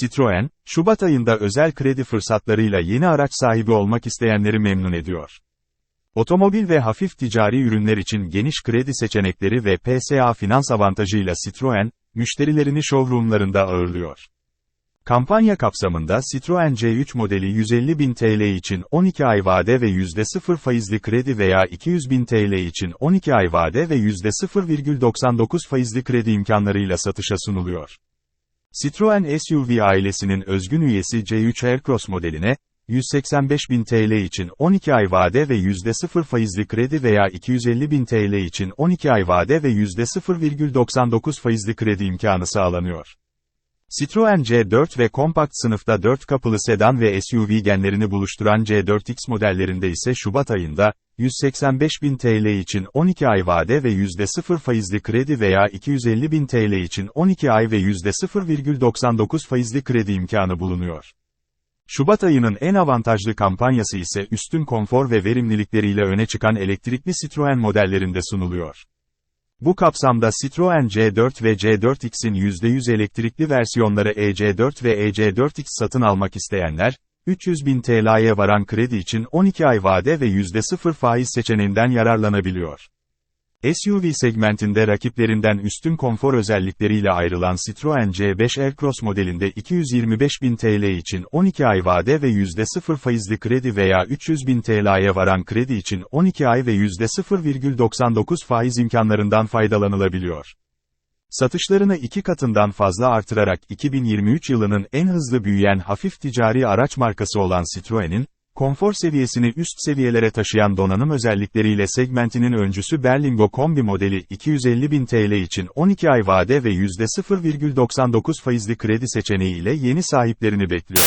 Citroen, Şubat ayında özel kredi fırsatlarıyla yeni araç sahibi olmak isteyenleri memnun ediyor. Otomobil ve hafif ticari ürünler için geniş kredi seçenekleri ve PSA finans avantajıyla Citroen, müşterilerini showroomlarında ağırlıyor. Kampanya kapsamında Citroen C3 modeli 150 bin TL için 12 ay vade ve %0 faizli kredi veya 200 bin TL için 12 ay vade ve %0,99 faizli kredi imkanlarıyla satışa sunuluyor. Citroen SUV ailesinin özgün üyesi C3 Aircross modeline, 185 bin TL için 12 ay vade ve %0 faizli kredi veya 250 bin TL için 12 ay vade ve %0,99 faizli kredi imkanı sağlanıyor. Citroen C4 ve kompakt sınıfta 4 kapılı sedan ve SUV genlerini buluşturan C4X modellerinde ise Şubat ayında, 185 bin TL için 12 ay vade ve %0 faizli kredi veya 250 bin TL için 12 ay ve %0,99 faizli kredi imkanı bulunuyor. Şubat ayının en avantajlı kampanyası ise üstün konfor ve verimlilikleriyle öne çıkan elektrikli Citroen modellerinde sunuluyor. Bu kapsamda Citroen C4 ve C4X'in %100 elektrikli versiyonları EC4 ve EC4X satın almak isteyenler, 300 bin TL'ye varan kredi için 12 ay vade ve %0 faiz seçeneğinden yararlanabiliyor. SUV segmentinde rakiplerinden üstün konfor özellikleriyle ayrılan Citroen C5 Aircross modelinde 225 bin TL için 12 ay vade ve %0 faizli kredi veya 300 bin TL'ye varan kredi için 12 ay ve %0,99 faiz imkanlarından faydalanılabiliyor. Satışlarını iki katından fazla artırarak 2023 yılının en hızlı büyüyen hafif ticari araç markası olan Citroen'in, konfor seviyesini üst seviyelere taşıyan donanım özellikleriyle segmentinin öncüsü Berlingo kombi modeli 250 bin TL için 12 ay vade ve %0,99 faizli kredi seçeneği ile yeni sahiplerini bekliyor.